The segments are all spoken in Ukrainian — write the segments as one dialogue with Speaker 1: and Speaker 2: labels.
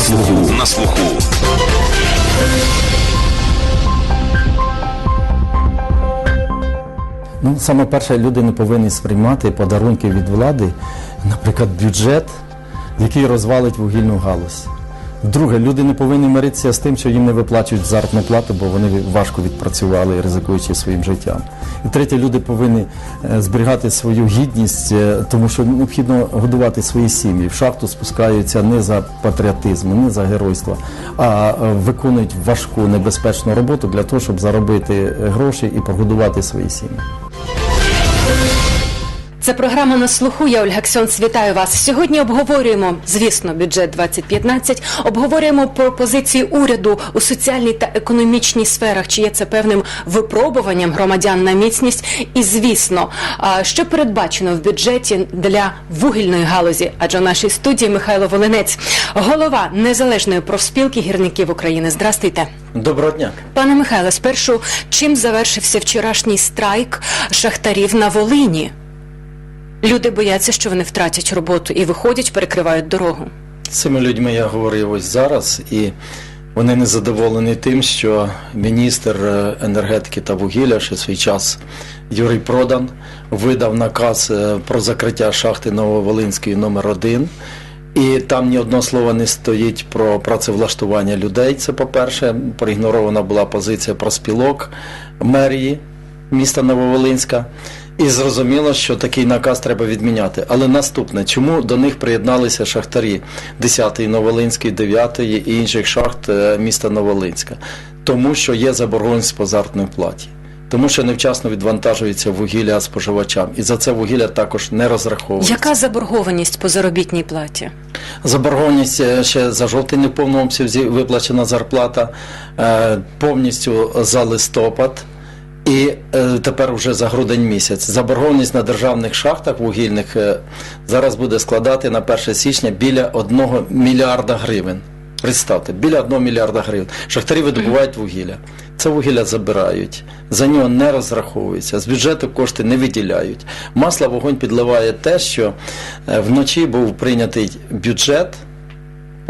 Speaker 1: слуху. На слуху.
Speaker 2: Ну, саме перше, люди не повинні сприймати подарунки від влади, наприклад, бюджет, який розвалить вугільну галузь. Друге, люди не повинні миритися з тим, що їм не виплачують заробітну плату, бо вони важко відпрацювали, ризикуючи своїм життям. І третє, люди повинні е, зберігати свою гідність, е, тому що необхідно годувати свої сім'ї. В шахту спускаються не за патріотизм, не за геройство, а е, виконують важку небезпечну роботу для того, щоб заробити гроші і погодувати свої сім'ї.
Speaker 3: Це програма на слуху. Я Ольга Ксьонц. Вітаю вас. Сьогодні обговорюємо, звісно, бюджет 2015, Обговорюємо пропозиції уряду у соціальній та економічній сферах, чи є це певним випробуванням громадян на міцність. І звісно, що передбачено в бюджеті для вугільної галузі. Адже в нашій студії Михайло Волинець, голова незалежної профспілки гірників України. Здрастуйте.
Speaker 2: Доброго дня.
Speaker 3: Пане Михайле, спершу чим завершився вчорашній страйк шахтарів на Волині? Люди бояться, що вони втратять роботу і виходять, перекривають дорогу.
Speaker 2: З цими людьми я говорив ось зараз, і вони не задоволені тим, що міністр е, енергетики та вугілля ще свій час Юрій Продан видав наказ е, про закриття шахти Нововолинської номер 1 І там ні одного слова не стоїть про працевлаштування людей. Це по-перше, проігнорована була позиція проспілок мерії міста Нововолинська. І зрозуміло, що такий наказ треба відміняти. Але наступне, чому до них приєдналися шахтарі 10-ї Новолинської, 9-ї і інших шахт е, міста Новолинська? Тому що є заборгованість по заробітній платі. Тому що невчасно відвантажується вугілля споживачам, і за це вугілля також не розраховується.
Speaker 3: Яка заборгованість по заробітній платі?
Speaker 2: Заборгованість е, ще за жовтень не в повному обсязі виплачена зарплата е, повністю за листопад. І е, тепер вже за грудень місяць. Заборгованість на державних шахтах вугільних е, зараз буде складати на 1 січня біля 1 мільярда гривень. Представте, біля 1 мільярда гривень. Шахтарі видобувають вугілля. Це вугілля забирають, за нього не розраховуються, з бюджету кошти не виділяють. Масло вогонь підливає те, що е, вночі був прийнятий бюджет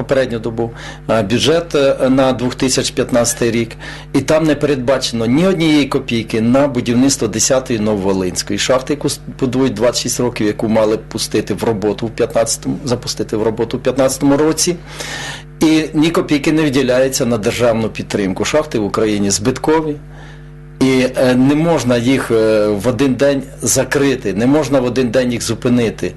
Speaker 2: попередню добу е, бюджет е, на 2015 рік, і там не передбачено ні однієї копійки на будівництво 10-ї Нововолинської шахти, яку будують 26 років, яку мали пустити в роботу в 15-му, запустити в роботу в 15-му році. І ні копійки не виділяється на державну підтримку. Шахти в Україні збиткові. І е, не можна їх в один день закрити, не можна в один день їх зупинити.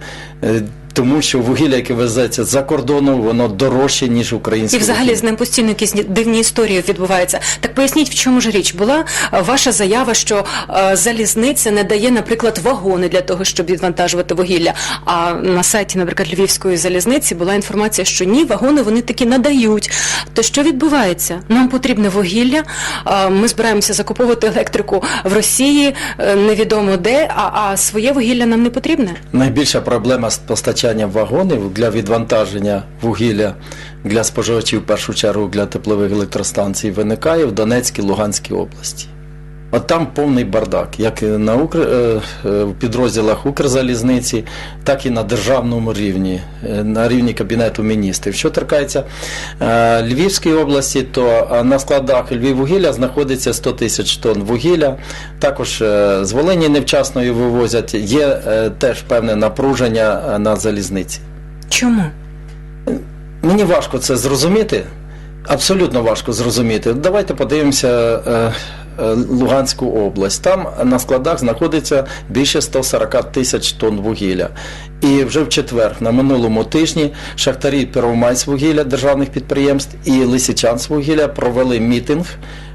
Speaker 2: Тому що вугілля, яке везеться за кордоном, воно дорожче, ніж українське.
Speaker 3: І взагалі
Speaker 2: вугілля.
Speaker 3: з ним постійно якісь дивні історії відбуваються. Так поясніть, в чому ж річ була ваша заява, що е, залізниця не дає, наприклад, вагони для того, щоб відвантажувати вугілля. А на сайті, наприклад, Львівської залізниці була інформація, що ні, вагони вони таки надають. То що відбувається? Нам потрібне вугілля. е, Ми збираємося закуповувати електрику в Росії, е, невідомо де, а, а своє вугілля нам не потрібне.
Speaker 2: Найбільша проблема з постачанням вагонів для відвантаження вугілля для споживачів, в першу чергу для теплових електростанцій, виникає в Донецькій Луганській області. От там повний бардак, як на Укр... е, е, в підрозділах Укрзалізниці, так і на державному рівні, е, на рівні Кабінету міністрів. Що торкається Львівської області, то на складах Львіввугілля знаходиться 100 тисяч тонн вугілля. Також з Волині невчасно її вивозять. Є теж певне напруження на залізниці.
Speaker 3: Чому?
Speaker 2: Мені важко це зрозуміти. Абсолютно важко зрозуміти. Давайте подивимося Луганську область. Там на складах знаходиться більше 140 тисяч тонн вугілля. І вже в четвер, на минулому тижні, шахтарі Первомайськвугілля державних підприємств і Лисичанськвугілля провели мітинг.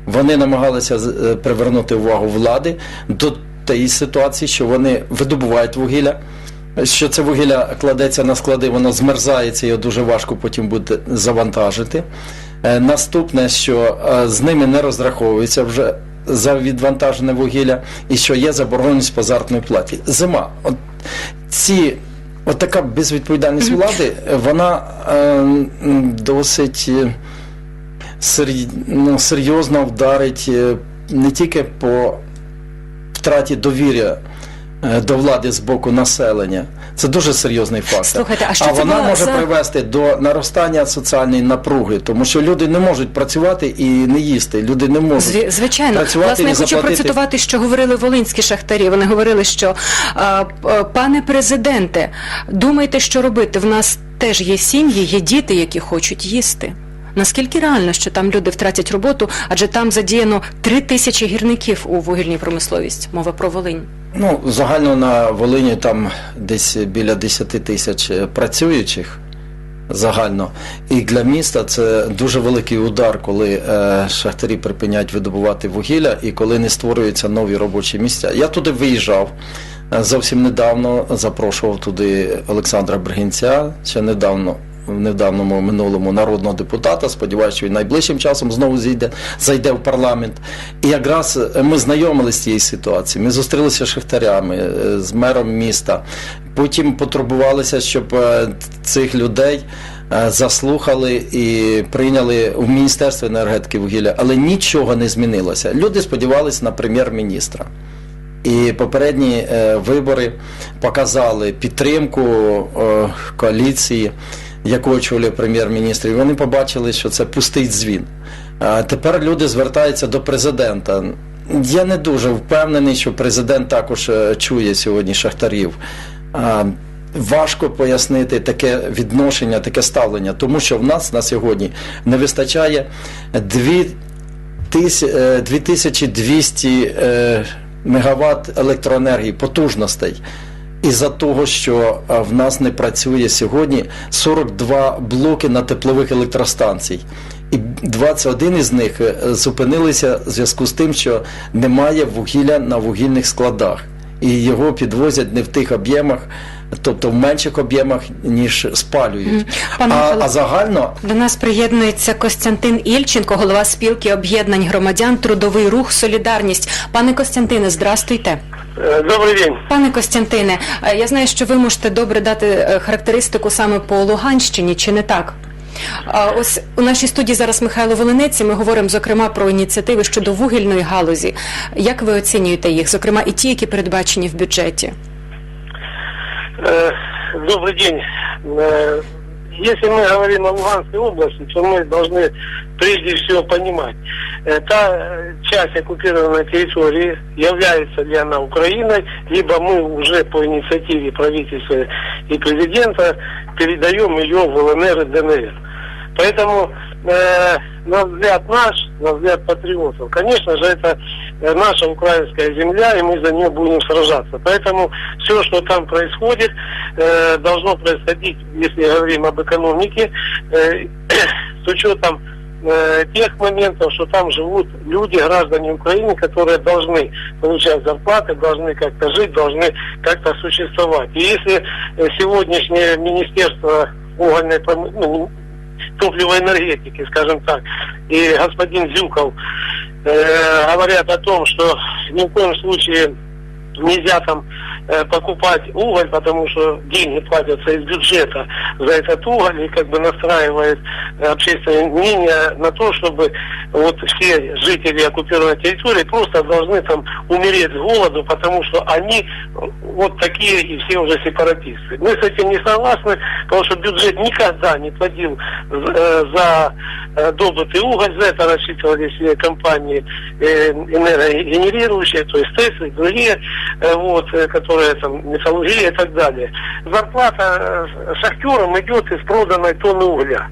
Speaker 2: Вони намагалися е, привернути увагу влади до тієї ситуації, що вони видобувають вугілля що це вугілля кладеться на склади, воно змерзається, його дуже важко потім буде завантажити. Е, Наступне, що е, з ними не розраховується вже за відвантажене вугілля, і що є заборгованість по заробітній платі. Зима. От ці, от така безвідповідальність влади, вона е, досить ну, серйозно вдарить не тільки по втраті довір'я до влади з боку населення. Це дуже серйозний фактор.
Speaker 3: Слухайте, а що
Speaker 2: а
Speaker 3: це
Speaker 2: вона може
Speaker 3: за-
Speaker 2: привести до наростання соціальної напруги, тому що люди не можуть працювати і не їсти. Люди не можуть
Speaker 3: Зві- Звичайно,
Speaker 2: працювати
Speaker 3: власне,
Speaker 2: і
Speaker 3: я хочу
Speaker 2: заплатити.
Speaker 3: процитувати, що говорили волинські шахтарі. Вони говорили, що е, пане президенте, думайте, що робити. В нас теж є сім'ї, є діти, які хочуть їсти. Наскільки реально, що там люди втратять роботу, адже там задіяно три тисячі гірників у вугільній промисловість. Мова про Волинь.
Speaker 2: Ну, загально на Волині там десь біля 10 тисяч е, працюючих загально. І для міста це дуже великий удар, коли е, шахтарі припиняють видобувати вугілля і коли не створюються нові робочі місця. Я туди виїжджав. е, Зовсім недавно запрошував туди Олександра Бригінця, ще недавно, в недавньому минулому народного депутата. Сподіваюся, що він найближчим часом знову зійде, зайде в парламент. І якраз е, ми знайомилися з цією ситуацією. Ми зустрілися з шахтарями, е, з мером міста. Потім потурбувалися, щоб е, цих людей заслухали і прийняли в Міністерство енергетики вугілля, але нічого не змінилося. Люди сподівалися на прем'єр-міністра. І попередні вибори показали підтримку коаліції, яку очолює прем'єр-міністр. І вони побачили, що це пустий дзвін. Тепер люди звертаються до президента. Я не дуже впевнений, що президент також е, чує сьогодні шахтарів. Важко пояснити таке відношення, таке ставлення, тому що в нас на сьогодні не вистачає дві тис- е, 2200 е, мегаватт електроенергії, потужностей. Із-за того, що е, в нас не працює сьогодні 42 блоки на теплових електростанцій. І 21 із них е, зупинилися в зв'язку з тим, що немає вугілля на вугільних складах. І його підвозять не в тих об'ємах, тобто в менших об'ємах, ніж спалюють.
Speaker 3: Пане
Speaker 2: А,
Speaker 3: Михайло,
Speaker 2: а загально
Speaker 3: До нас приєднується Костянтин Ільченко, голова спілки об'єднань громадян, трудовий рух, солідарність. Пане Костянтине, здрастуйте.
Speaker 1: Э, Добрый день.
Speaker 3: Пане Костянтине, е, я знаю, що ви можете добре дати е, характеристику саме по Луганщині, чи не так? Ось у нашій студії зараз Михайло Волинець, і ми говоримо зокрема про ініціативи щодо вугільної галузі. Як ви оцінюєте їх, зокрема і ті, які передбачені в бюджеті?
Speaker 1: Э, Добрый день. Э, Если мы говорим о Луганской области, то мы должны прежде всего понимать, э, та э, часть оккупированной территории, является ли она Украиной, либо мы уже по инициативе правительства и президента передаем ее в ЛНР и ДНР. Поэтому, э, на взгляд наш, на взгляд патриотов, конечно же, это э, наша украинская земля, и мы за нее будем сражаться. Поэтому все, что там происходит, э, должно происходить, если говорим об экономике, э, с учетом э, тех моментов, что там живут люди, граждане Украины, которые должны получать зарплаты, должны как-то жить, должны как-то существовать. И если э, сегодняшнее Министерство угольной пром- ну, топливной энергетики, скажем так, и господин Зюков э, говорят о том, что ни в коем случае нельзя там э, покупать уголь, потому что деньги платятся из бюджета за этот уголь и как бы настраивает э, общественное мнение на то, чтобы вот все жители оккупированной территории просто должны там умереть с голоду, потому что они э, вот такие и все уже сепаратисты. Мы с этим не согласны, потому что бюджет никогда не платил э, за э, добытый уголь, за это рассчитывались э, компании э, энергогенерирующие, то есть ТЭС и другие, э, вот, э, которые там, металлургия и так далее. Зарплата э, шахтерам идет из проданной тонны угля.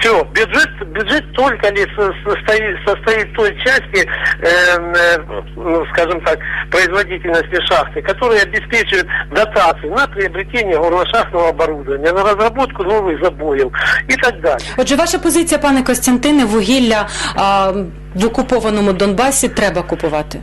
Speaker 1: Все, бюджет, бюджет только лишь со- состоит, состоит той части, э, э, ну, скажем так, производительности шахты, которая обеспечивает дотации на приобретение горношахтного оборудования, на разработку новых забоев и так далее.
Speaker 3: Отже, ваша позиція, пане Костянтине, вугілля а, в окупованому Донбасі треба купувати.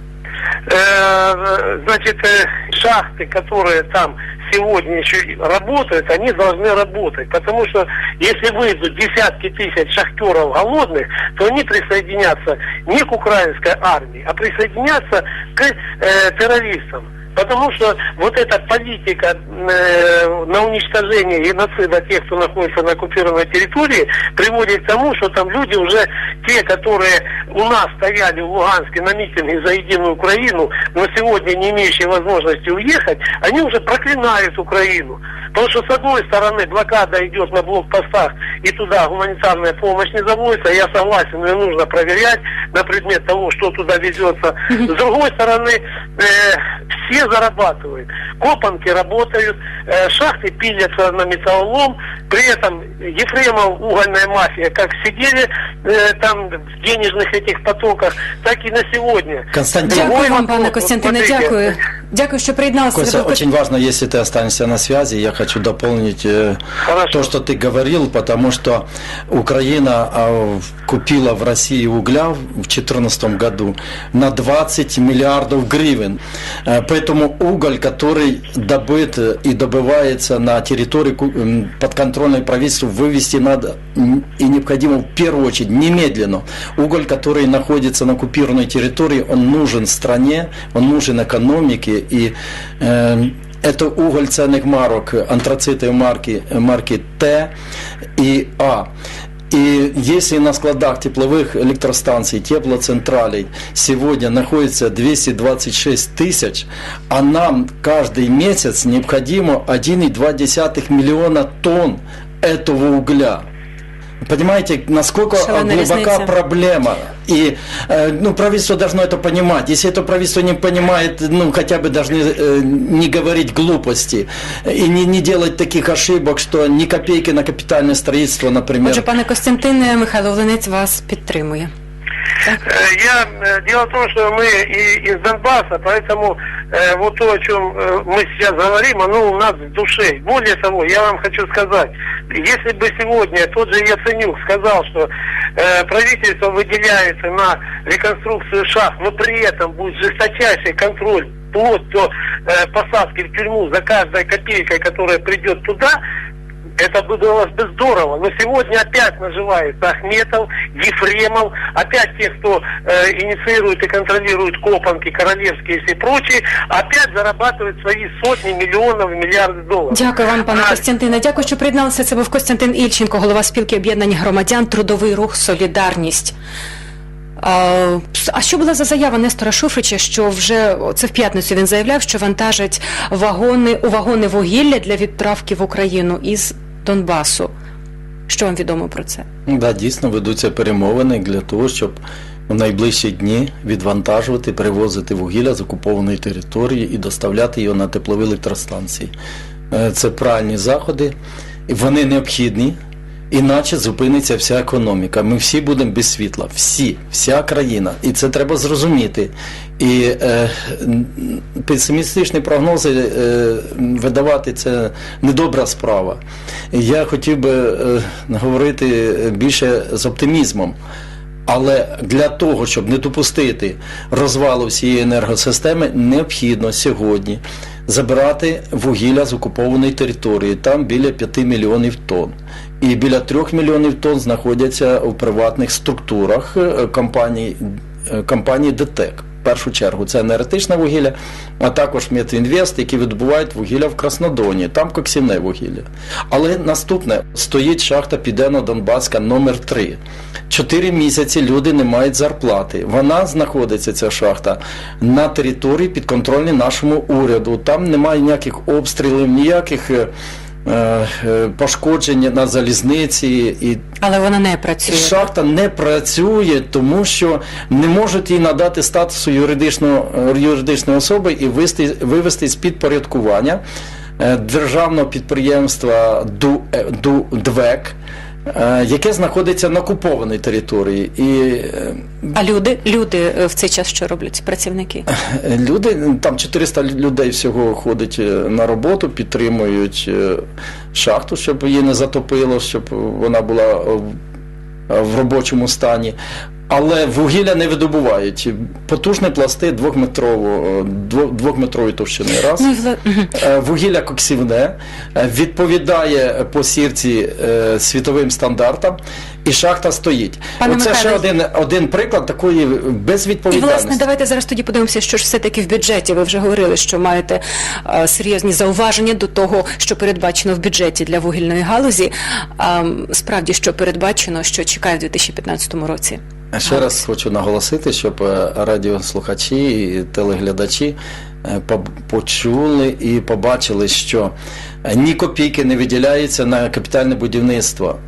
Speaker 1: Э, значит, э, шахты, которые там сегодня еще и работают, они должны работать. Потому что если выйдут десятки тысяч шахтеров голодных, то они присоединятся не к украинской армии, а присоединятся к э, террористам. Потому что вот эта политика э, на уничтожение геноцида тех, кто находится на оккупированной территории, приводит к тому, что там люди уже, те, которые у нас стояли в Луганске на митинге за единую Украину, но сегодня не имеющие возможности уехать, они уже проклинают Украину. Потому что, с одной стороны, блокада идет на блокпостах, и туда гуманитарная помощь не заводится. Я согласен, ее нужно проверять на предмет того, что туда везется. С другой стороны, э, все зарабатывают. Копанки работают, э, шахты пилятся на металлолом. При этом Ефремов, угольная мафия, как сидели э, там в денежных этих потоках, так и на сегодня.
Speaker 2: Константин,
Speaker 3: Дякую вам, пане. Костянтине,
Speaker 1: Вот
Speaker 3: дякую. Дякую, що приєдналися.
Speaker 2: Костя,
Speaker 3: до
Speaker 2: очень важно, если ты останешься на связи, я хочу дополнить э,
Speaker 1: Хорошо.
Speaker 2: то, что ты говорил, потому что Украина а, купила в России угля в 2014 году на 20 миллиардов гривен. Э, Поэтому уголь, который добыт э, и добывается на территории ку- м, подконтрольной правительству, вывести надо и необходимо в первую очередь немедленно. Уголь, который находится на оккупированной территории, он нужен стране, он нужен экономике и э, это уголь ценных марок, антрациты марки, марки Т и А. И если на складах тепловых электростанций, теплоцентралей сегодня находится 226 тысяч, а нам каждый месяц необходимо 1,2 миллиона тонн этого угля. Понимаете, насколько
Speaker 3: Шаленая
Speaker 2: глубока
Speaker 3: разница.
Speaker 2: проблема. И э, ну, правительство должно это понимать. Если это правительство не понимает, ну, хотя бы должны э, не говорить глупости и не, не делать таких ошибок, что ни копейки на капитальное строительство, например.
Speaker 3: Отже, пане Костянтине, Михайло Волинець вас підтримує.
Speaker 1: Э, Я, э, дело в том, что мы и- из Донбасса, поэтому э, вот то, о чем э, мы сейчас говорим, оно у нас в душе. Более того, я вам хочу сказать, если бы сегодня тот же Яценюк сказал, что э, правительство выделяется на реконструкцию шахт, но при этом будет жесточайший контроль вплоть до э, посадки в тюрьму за каждой копейкой, которая придет туда, это было бы здорово, но сегодня опять наживается Ахметов, Ефремов, опять те, кто э, инициирует и контролирует Копанки, Королевские и все прочие, опять зарабатывают свои сотни миллионов и миллиарды долларов.
Speaker 3: Дякую вам, пане
Speaker 1: А,
Speaker 3: Костянтине. Дякую, що приєдналися. Це був Костянтин Ільченко, голова спілки об'єднань громадян, трудовий рух Солідарність. А, а що була за заява Нестора Шуфрича, що вже о, це в п'ятницю він заявляв, що вантажить вагони у вагони вугілля для відправки в Україну із Донбасу? Що вам відомо про це?
Speaker 2: Да, дійсно ведуться перемовини для того, щоб в найближчі дні відвантажувати, перевозити вугілля з окупованої території і доставляти його на теплові електростанції. Е, Це правильні заходи, вони необхідні, іначе зупиниться вся економіка. Ми всі будемо без світла, всі, вся країна. І це треба зрозуміти. І е, песимістичні прогнози е, видавати це недобра справа. Я хотів би е, говорити більше з оптимізмом. Але для того, щоб не допустити розвалу всієї енергосистеми, необхідно сьогодні забирати вугілля з окупованої території. Там біля 5 мільйонів тонн. І біля 3 мільйонів тонн знаходяться у приватних структурах компанії, е, компанії ДТЕК. Першу чергу це енергетичне вугілля, а також Метінвест, які видобувають вугілля в Краснодоні, там коксівне вугілля. Але наступне стоїть шахта Південно-Донбаська номер 3 Чотири місяці люди не мають зарплати. Вона знаходиться, ця шахта, на території підконтрольній нашому уряду. Там немає ніяких обстрілів, ніяких е, е, на залізниці і
Speaker 3: Але вона не працює.
Speaker 2: Шахта не працює, тому що не можуть їй надати статусу юридичного, юридичної особи і вивести, вивести з підпорядкування е, державного підприємства ДУ, е, ДУ, ДВЕК, е, яке знаходиться на окупованій території. І е,
Speaker 3: А люди, люди е, в цей час що роблять? Працівники?
Speaker 2: Люди, там 400 людей всього ходить е, на роботу, підтримують е, шахту, щоб її не затопило, щоб вона була е, в робочому стані. Але вугілля не видобувають. Потужні пласти двохметрового, дво- двохметрової товщини. Раз.
Speaker 3: Ну,
Speaker 2: Е, Вугілля коксівне е, відповідає по сірці е, світовим стандартам, і шахта стоїть.
Speaker 3: Пане
Speaker 2: Оце ще один, один приклад такої
Speaker 3: І власне, давайте зараз тоді подивимося, що ж все-таки в бюджеті. Ви вже говорили, що маєте е, серйозні зауваження до того, що передбачено в бюджеті для вугільної галузі. А, справді, що передбачено, що чекає в 2015 році.
Speaker 2: Ще раз хочу наголосити, щоб е, радіослухачі і телеглядачі е, почули і побачили, що ні копійки не виділяються на капітальне будівництво,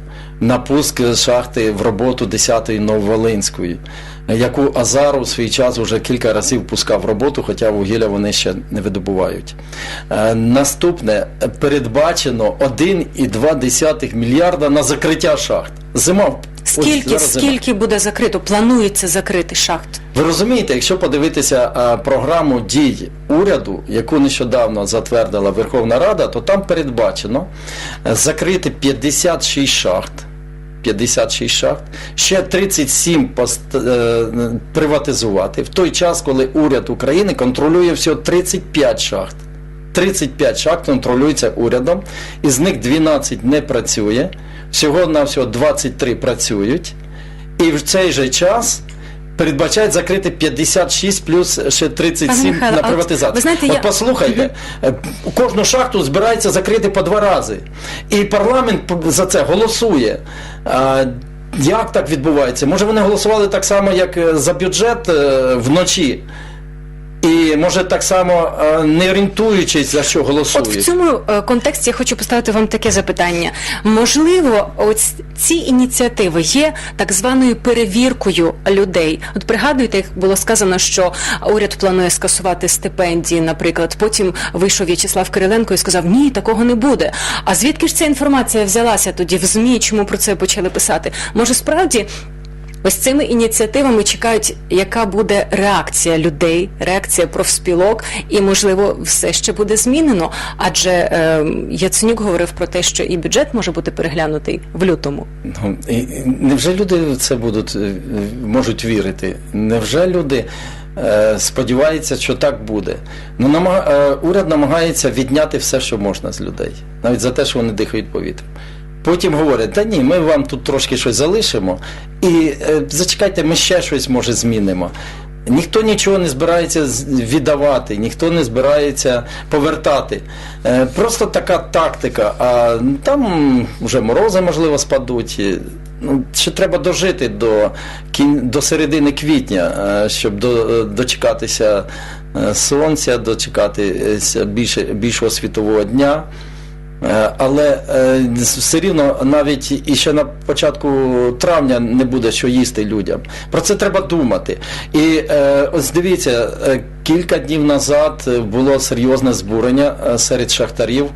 Speaker 2: на пуск шахти в роботу 10-ї Нововолинської, яку Азару в свій час вже кілька разів пускав в роботу, хоча вугілля вони ще не видобувають. Е, Наступне е, передбачено 1,2 мільярда на закриття шахт. Зима ось
Speaker 3: Скільки,
Speaker 2: зима.
Speaker 3: скільки буде закрито? Планується закрити шахт?
Speaker 2: Ви розумієте, якщо подивитися а, програму дій уряду, яку нещодавно затвердила Верховна Рада, то там передбачено е, закрити 56 шахт. 56 шахт, ще 37 пост, е, приватизувати в той час, коли уряд України контролює всього 35 шахт. 35 шахт контролюється урядом, із них 12 не працює, всього на всього 23 працюють. І в цей же час передбачають закрити 56 плюс ще 37
Speaker 3: Михайло,
Speaker 2: на
Speaker 3: приватизацію. от ви знаєте,
Speaker 2: от
Speaker 3: я-
Speaker 2: послухайте, е, кожну шахту збирається закрити по два рази. І парламент за це голосує. Як так відбувається? Може вони голосували так само, як е, за бюджет е, вночі? І може так само е, не орієнтуючись за що
Speaker 3: От в цьому е, контексті я хочу поставити вам таке запитання. Можливо, ось ці ініціативи є так званою перевіркою людей. От пригадуєте, як було сказано, що уряд планує скасувати стипендії, наприклад. Потім вийшов В'ячеслав Кириленко і сказав, ні, такого не буде. А звідки ж ця інформація взялася тоді в ЗМІ? Чому про це почали писати? Може, справді Ось цими ініціативами чекають, яка буде реакція людей, реакція профспілок, і можливо все ще буде змінено. Адже е, Яценюк говорив про те, що і бюджет може бути переглянутий в лютому.
Speaker 2: Ну, і- і Невже люди в це будуть е, можуть вірити? Невже люди е, сподіваються, що так буде? Ну намаг... е, уряд намагається відняти все, що можна з людей, навіть за те, що вони дихають повітрям. Потім говорять, та ні, ми вам тут трошки щось залишимо, і е, зачекайте, ми ще щось може змінимо. Ніхто нічого не збирається віддавати, ніхто не збирається повертати. Е, Просто така тактика. А там вже морози, можливо, спадуть. Ну, ще треба дожити до, до середини квітня, е, щоб до... дочекатися сонця, дочекатися більше... більшого світового дня. Е, Але е, все рівно навіть і ще на початку травня не буде що їсти людям. Про це треба думати. І е, ось дивіться, кілька днів назад було серйозне збурення серед шахтарів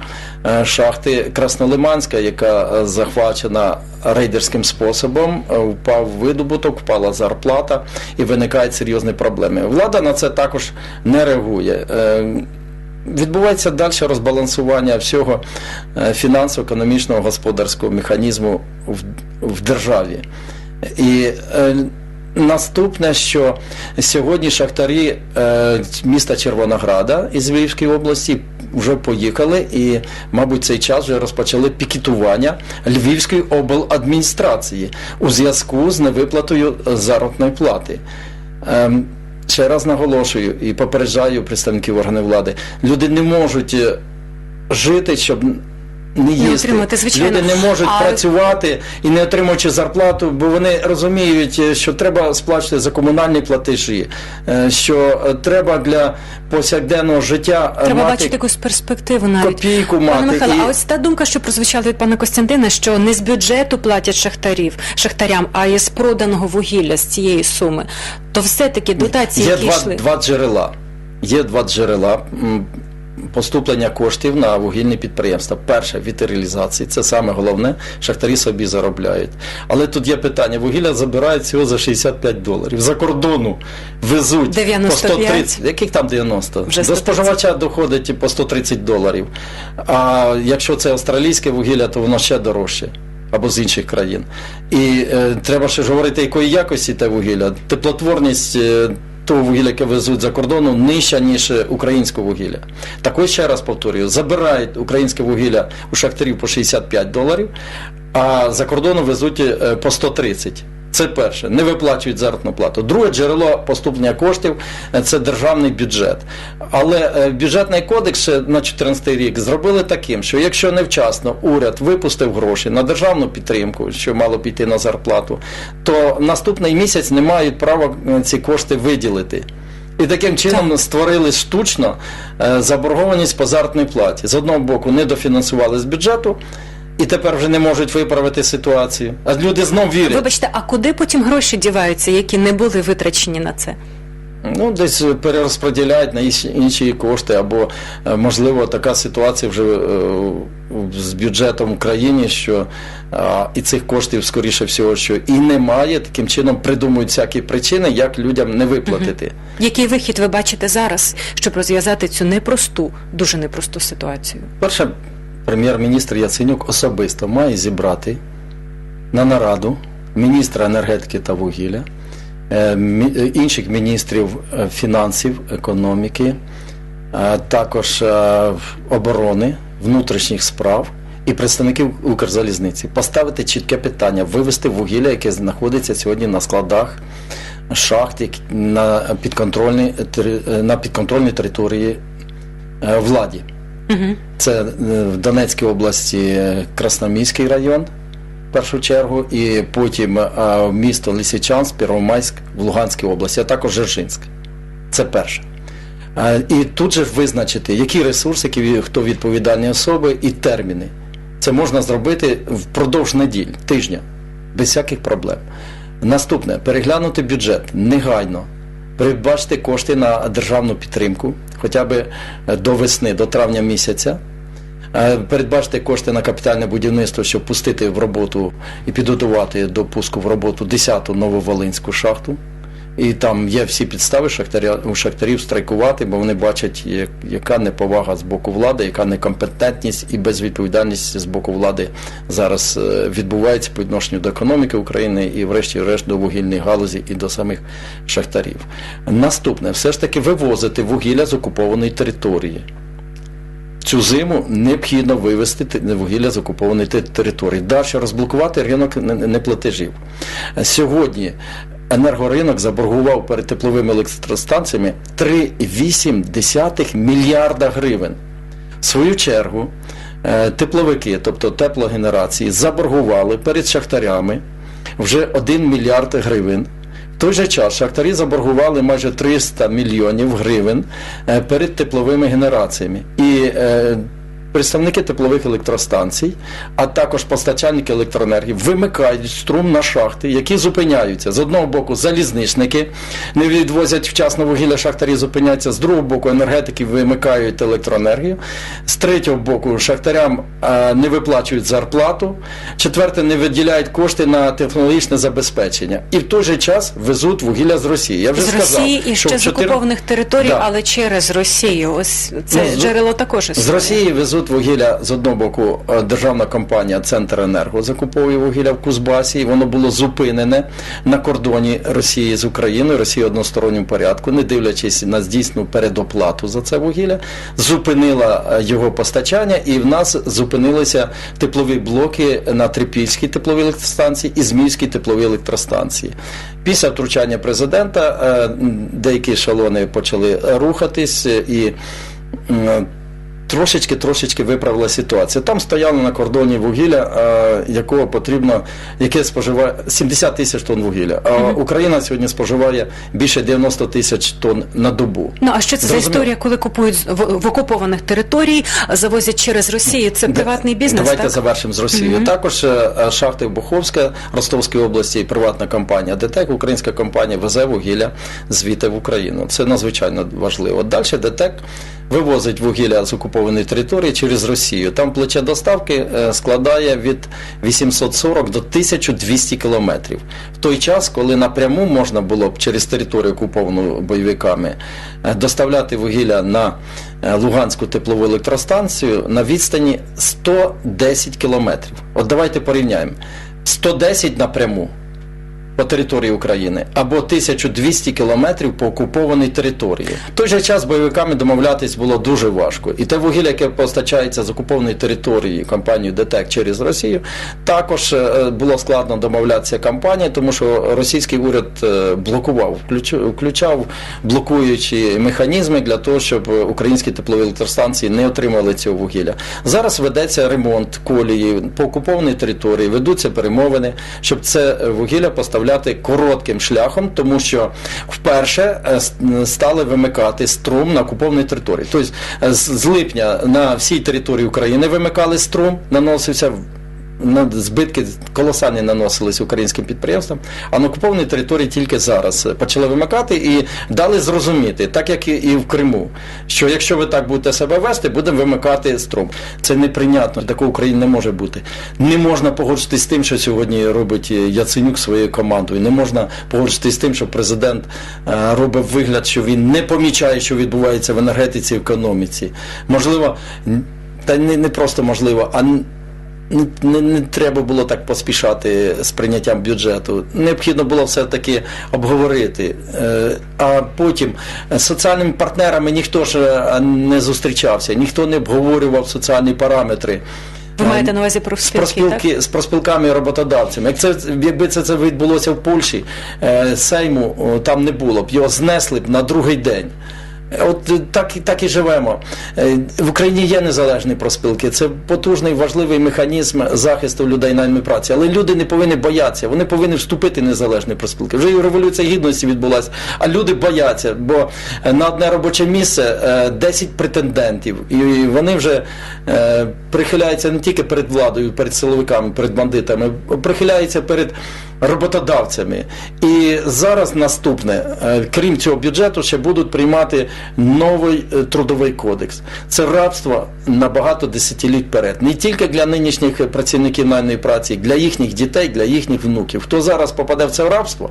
Speaker 2: шахти Краснолиманська, яка захвачена рейдерським способом. Впав видобуток, впала зарплата і виникають серйозні проблеми. Влада на це також не реагує. Е, Відбувається далі розбалансування всього е, фінансово-економічного господарського механізму в, в державі. І е, наступне, що сьогодні шахтарі е, міста Червонограда із Львівської області вже поїхали і, мабуть, цей час вже розпочали пікетування Львівської обладміністрації у зв'язку з невиплатою заробітної плати. Ем, Ще раз наголошую і попереджаю представників органів влади. Люди не можуть е, жити, щоб не їсти.
Speaker 3: отримати, звичайно.
Speaker 2: Люди не можуть
Speaker 3: А-
Speaker 2: працювати і не отримуючи зарплату, бо вони розуміють, е, що треба сплачувати за комунальні платежі, е, що е, треба для повсякденного життя е,
Speaker 3: Треба
Speaker 2: мати
Speaker 3: бачити якусь перспективу навіть.
Speaker 2: копійку мати.
Speaker 3: Пане Михайло,
Speaker 2: І-
Speaker 3: а ось та думка, що прозвучала від пана Костянтина, що не з бюджету платять шахтарів, шахтарям, а із проданого вугілля з цієї суми, то все-таки дотації,
Speaker 2: Є
Speaker 3: які
Speaker 2: два,
Speaker 3: йшли.
Speaker 2: два джерела. Є два джерела м, поступлення коштів на вугільні підприємства. Перше від реалізації, це саме головне, шахтарі собі заробляють. Але тут є питання: вугілля забирають всього за 65 доларів. За кордону везуть
Speaker 3: 95.
Speaker 2: по 130. Яких там 90?
Speaker 3: Вже
Speaker 2: До споживача доходить по 130 доларів. А якщо це австралійське вугілля, то воно ще дорожче. або з інших країн. І е, треба ще ж говорити, якої якості те вугілля. Теплотворність е, того вугілля, яке везуть за кордону, нижча, ніж українське вугілля. Так ось ще раз повторюю, забирають українське вугілля у шахтарів по 65 доларів, а за кордону везуть е, по 130. Це перше, не виплачують заробітну плату. Друге джерело поступлення коштів е, це державний бюджет. Але е, бюджетний кодекс ще на 2014 рік зробили таким, що якщо невчасно уряд випустив гроші на державну підтримку, що мало піти на зарплату, то наступний місяць не мають права е, ці кошти виділити. І таким чином створили штучно заборгованість по заробітній платі. З одного боку, не дофінансували з бюджету. І тепер вже не можуть виправити ситуацію. А люди знов вірять.
Speaker 3: Вибачте, а куди потім гроші діваються, які не були витрачені на це?
Speaker 2: Ну, десь перерозподіляють на інші- кошти, або е, можливо така ситуація вже е, з бюджетом в країні, що і цих коштів, скоріше всього, що і немає. Таким чином придумують всякі причини, як людям не виплатити.
Speaker 3: Який вихід ви бачите зараз, щоб розв'язати цю непросту, дуже непросту ситуацію?
Speaker 2: Перше, прем'єр-міністр Яценюк особисто має зібрати на нараду міністра енергетики та вугілля, е, е, інших міністрів е, фінансів, економіки, також оборони, внутрішніх справ і представників Укрзалізниці. Поставити чітке питання, вивести вугілля, яке знаходиться сьогодні на складах шахт на підконтрольній, території владі. Це е, в Донецькій області е, Красноміський район, в першу чергу, і потім е, місто Лисичанськ, Первомайськ в Луганській області, а також Жержинськ. Це перше. І тут же визначити, які ресурси, які, хто відповідальні особи і терміни. Це можна зробити впродовж неділь, тижня, без всяких проблем. Наступне переглянути бюджет негайно, передбачити кошти на державну підтримку, хоча б е, до весни, до травня місяця. Е, Передбачити кошти на капітальне будівництво, щоб пустити в роботу і підготувати до пуску в роботу 10-ту нововолинську шахту. І там є всі підстави у шахтарів страйкувати, бо вони бачать, як- яка неповага з боку влади, яка некомпетентність і безвідповідальність з боку влади зараз е, відбувається по відношенню до економіки України і, врешті-решт, до вугільної галузі і до самих шахтарів. Наступне, все ж таки вивозити вугілля з окупованої території. Цю зиму необхідно вивезти вугілля з окупованої території. Далі розблокувати ринок не- не- неплатежів. Сьогодні енергоринок заборгував перед тепловими електростанціями 3,8 мільярда гривень. В свою чергу е, тепловики, тобто теплогенерації, заборгували перед шахтарями вже 1 мільярд гривень. В той же час шахтарі заборгували майже 300 мільйонів гривень е, перед тепловими генераціями. І е, представники теплових електростанцій, а також постачальники електроенергії вимикають струм на шахти, які зупиняються. З одного боку, залізничники не відвозять вчасно вугілля, шахтарі зупиняються, з другого боку, енергетики вимикають електроенергію, з третього боку, шахтарям е, не виплачують зарплату, четверте, не виділяють кошти на технологічне забезпечення. І в той же час везуть вугілля з Росії. Я вже
Speaker 3: З
Speaker 2: сказав,
Speaker 3: Росії і
Speaker 2: що
Speaker 3: ще з
Speaker 2: 14
Speaker 3: окупованих територій,
Speaker 2: Да.
Speaker 3: але через Росію. Ось це
Speaker 2: Ну,
Speaker 3: джерело також
Speaker 2: З. Росії везуть вугілля з одного боку е, державна компанія Центр Енерго закуповує вугілля в Кузбасі, і воно було зупинене на кордоні Росії з Україною, Росія в односторонньому порядку, не дивлячись на здійсну передоплату за це вугілля, зупинила е, його постачання, і в нас зупинилися теплові блоки на Трипільській тепловій електростанції і Зміївській тепловій електростанції. Після втручання президента е, деякі ешелони почали рухатись і. М, трошечки трошечки виправила ситуація. Там стояло на кордоні вугілля, е, якого потрібно, яке споживає 70 тисяч тонн вугілля. А Україна сьогодні споживає більше 90 тисяч тонн на добу.
Speaker 3: Ну а що це за історія, коли купують з- в, окупованих територій, завозять через Росію? Це приватний бізнес,
Speaker 2: Давайте
Speaker 3: так?
Speaker 2: завершимо з Росією. Також е, е, шахти Буховська, Ростовської області, і приватна компанія ДТЕК, українська компанія везе вугілля звідти в Україну. Це надзвичайно важливо. Далі ДТЕК вивозить вугілля з окупованої території через Росію. Там плече доставки е, складає від 840 до 1200 кілометрів. В той час, коли напряму можна було б через територію окуповану бойовиками е, доставляти вугілля на е, Луганську теплову електростанцію на відстані 110 кілометрів. От давайте порівняємо. 110 напряму по території України або 1200 кілометрів по окупованій території. В той же час бойовиками домовлятись було дуже важко. І те вугілля, яке постачається з окупованої території компанією ДТЕК через Росію, також е, було складно домовлятися компанії, тому що російський уряд е, блокував, включ- включав блокуючі механізми для того, щоб українські теплові електростанції не отримали цього вугілля. Зараз ведеться ремонт колії по окупованій території, ведуться перемовини, щоб це вугілля поставляти коротким шляхом, тому що вперше е, стали вимикати струм на окупованій території. Тобто е, з липня на всій території України вимикали струм, наносився збитки колосальні наносились українським підприємствам, а на окупованій території тільки зараз почали вимикати і дали зрозуміти, так як і- в Криму, що якщо ви так будете себе вести, будемо вимикати струм. Це неприйнятно, такого України не може бути. Не можна погоджуватися з тим, що сьогодні робить е, Яценюк своєю командою. Не можна погоджуватися з тим, що президент е, робить вигляд, що він не помічає, що відбувається в енергетиці і економіці. Можливо, та не, не просто можливо, а не, не, треба було так поспішати з прийняттям бюджету. Необхідно було все-таки обговорити. Е, А потім е, з соціальними партнерами ніхто ж е, не зустрічався, ніхто не обговорював соціальні параметри.
Speaker 3: Ви маєте на увазі
Speaker 2: з
Speaker 3: профспілки, так?
Speaker 2: з проспілками і роботодавцями. Як це якби це, це відбулося в Польщі, Сейму там не було б, його знесли б на другий день. От е, так, і- так і живемо. Е, В Україні є незалежні проспілки. Це потужний важливий механізм захисту людей наймої праці. Але люди не повинні боятися. Вони повинні вступити в незалежні проспілки. Вже і революція гідності відбулася, а люди бояться, бо е, на одне робоче місце е, 10 претендентів, і вони вже прихиляються не тільки перед владою, перед силовиками, перед бандитами, прихиляються перед роботодавцями. І зараз наступне, е, крім цього бюджету, ще будуть приймати новий е, трудовий кодекс. Це рабство на багато десятиліть вперед. Не тільки для нинішніх працівників наймної праці, для їхніх дітей, для їхніх внуків. Хто зараз попаде в це рабство,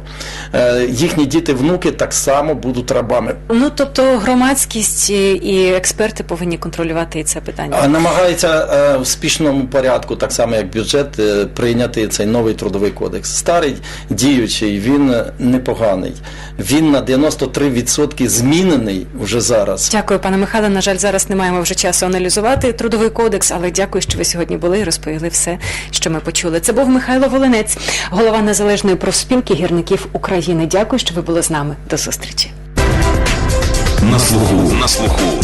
Speaker 2: е, їхні діти, внуки так само будуть рабами.
Speaker 3: Ну тобто громадськість і- експерти повинні контролювати і це питання.
Speaker 2: А намагається в спішному порядку, так само як бюджет, прийняти цей новий трудовий кодекс. Старий діючий, він е, непоганий. Він на 93% змінений вже зараз.
Speaker 3: Дякую, пане Михайле. На жаль, зараз не маємо вже часу аналізувати трудовий кодекс, але дякую, що ви сьогодні були і розповіли все, що ми почули. Це був Михайло Волинець, голова незалежної профспілки гірників України. Дякую, що ви були з нами. До зустрічі.
Speaker 4: На слуху. На слуху.